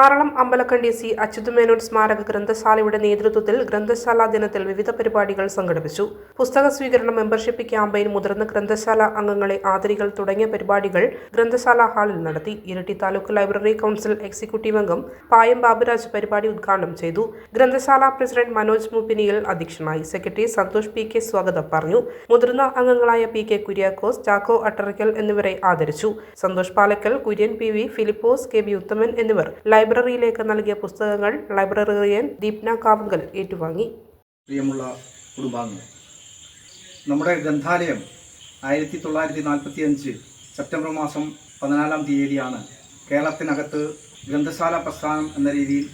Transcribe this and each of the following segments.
Aralam Ambalakkandi C Achutha Menon സ്മാരക ഗ്രന്ഥശാലയുടെ നേതൃത്വത്തിൽ ഗ്രന്ഥശാലാ ദിനത്തിൽ വിവിധ പരിപാടികൾ സംഘടിപ്പിച്ചു. പുസ്തക സ്വീകരണം മെമ്പർഷിപ്പ് ക്യാമ്പയിൻ മുതിർന്ന ഗ്രന്ഥശാല അംഗങ്ങളെ ആദരികൾ തുടങ്ങിയ പരിപാടികൾ ഗ്രന്ഥശാല ഹാളിൽ നടത്തി. ഇരട്ടി താലൂക്ക് ലൈബ്രറി കൗൺസിൽ എക്സിക്യൂട്ടീവ് അംഗം പായം ബാബുരാജ് പരിപാടി ഉദ്ഘാടനം ചെയ്തു. ഗ്രന്ഥശാല പ്രസിഡന്റ് മനോജ് മുപ്പിനിയിൽ അധ്യക്ഷനായി. സെക്രട്ടറി സന്തോഷ് പി കെ സ്വാഗതം പറഞ്ഞു. മുതിർന്ന അംഗങ്ങളായ പി കെ കുര്യാക്കോസ് ചാക്കോ അട്ടറയ്ക്കൽ എന്നിവരെ ആദരിച്ചു. Santhosh Palakkal Kurian P V Philipose K B Uthaman എന്നിവർ ലൈബ്രറിയിലേക്ക് നൽകിയ പുസ്തകങ്ങൾ ലൈബ്രറിയൻ ദീപ്ന കാവുങ്കൽ ഏറ്റുവാങ്ങി. പ്രിയമുള്ള കുടുംബാംഗങ്ങൾ നമ്മുടെ ഗ്രന്ഥാലയം ആയിരത്തി തൊള്ളായിരത്തി നാൽപ്പത്തി അഞ്ച് സെപ്റ്റംബർ മാസം പതിനാലാം തീയതിയാണ് കേരളത്തിനകത്ത് ഗ്രന്ഥശാല പ്രസ്ഥാനം എന്ന രീതിയിൽ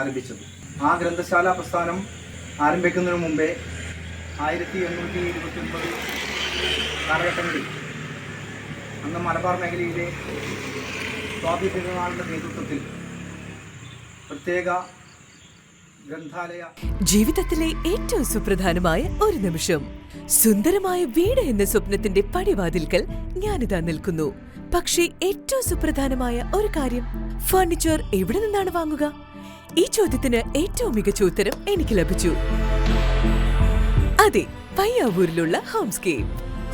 ആരംഭിച്ചത്. ആ ഗ്രന്ഥശാല പ്രസ്ഥാനം ആരംഭിക്കുന്നതിന് മുമ്പേ ആയിരത്തി എണ്ണൂറ്റി ഇരുപത്തി ഒൻപത് കാലഘട്ടങ്ങളിൽ അന്ന് മലബാർ മേഖലയിലെ സ്വാതി തിരുനാളിന്റെ നേതൃത്വത്തിൽ പ്രത്യേക ഗ്രന്ഥാലയ. ജീവിതത്തിലെ ഏറ്റവും സുപ്രധാനമായ ഒരു നിമിഷം. സുന്ദരമായ വീട് എന്ന സ്വപ്നത്തിന്റെ പടിവാതിൽക്കൽ ഞാനിതാ നിൽക്കുന്നു. പക്ഷേ ഏറ്റവും സുപ്രധാനമായ ഒരു കാര്യം ഫർണിച്ചർ എവിടെ നിന്നാണ് വാങ്ങുക? ഈ ചോദ്യത്തിന് ഏറ്റവും മികച്ച ഉത്തരം എനിക്ക് ലഭിച്ചു. അതെ പയ്യാവൂരിലുള്ള ഹോംസ്കേപ്പ്